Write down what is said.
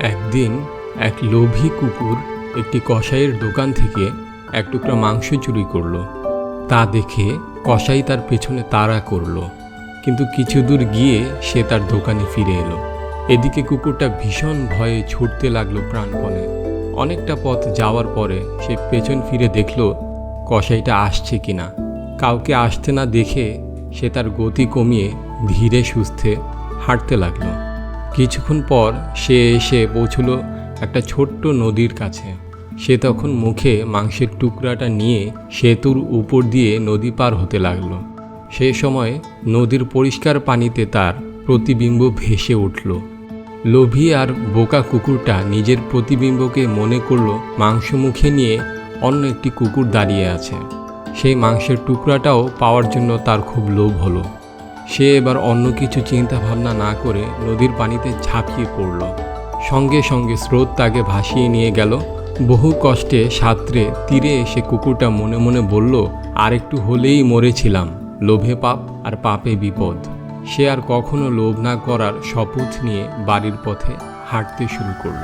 একদিন এক লোভী কুকুর একটি কসাইয়ের দোকান থেকে এক টুকরা মাংস চুরি করল। তা দেখে কসাই তার পেছনে তাড়া করল, কিন্তু কিছু দূর গিয়ে সে তার দোকানে ফিরে এলো। এদিকে কুকুরটা ভীষণ ভয়ে ছুটতে লাগল প্রাণপণে। অনেকটা পথ যাওয়ার পরে সে পেছন ফিরে দেখল কসাইটা আসছে কিনা। কাউকে আসতে না দেখে সে তার গতি কমিয়ে ধীরে সুস্থে হাঁটতে লাগল। কিছুক্ষণ পর সে এসে পৌঁছলো একটা ছোট্ট নদীর কাছে। সে তখন মুখে মাংসের টুকরাটা নিয়ে সেতুর উপর দিয়ে নদী পার হতে লাগল। সে সময় নদীর পরিষ্কার পানিতে তার প্রতিবিম্ব ভেসে উঠল। লোভী আর বোকা কুকুরটা নিজের প্রতিবিম্বকে মনে করল মাংস মুখে নিয়ে অন্য একটি কুকুর দাঁড়িয়ে আছে। সেই মাংসের টুকরাটাও পাওয়ার জন্য তার খুব লোভ হলো। সে এবার অন্য কিছু চিন্তা ভাবনা না করে নদীর পানিতে ঝাঁপিয়ে পড়ল। সঙ্গে সঙ্গে স্রোত তাকে ভাসিয়ে নিয়ে গেল। বহু কষ্টে সাঁতরে তীরে এসে কুকুরটা মনে মনে বলল আর একটু হলেই মরেছিলাম। লোভে পাপ আর পাপে বিপদ। সে আর কখনো লোভ না করার শপথ নিয়ে বাড়ির পথে হাঁটতে শুরু করল।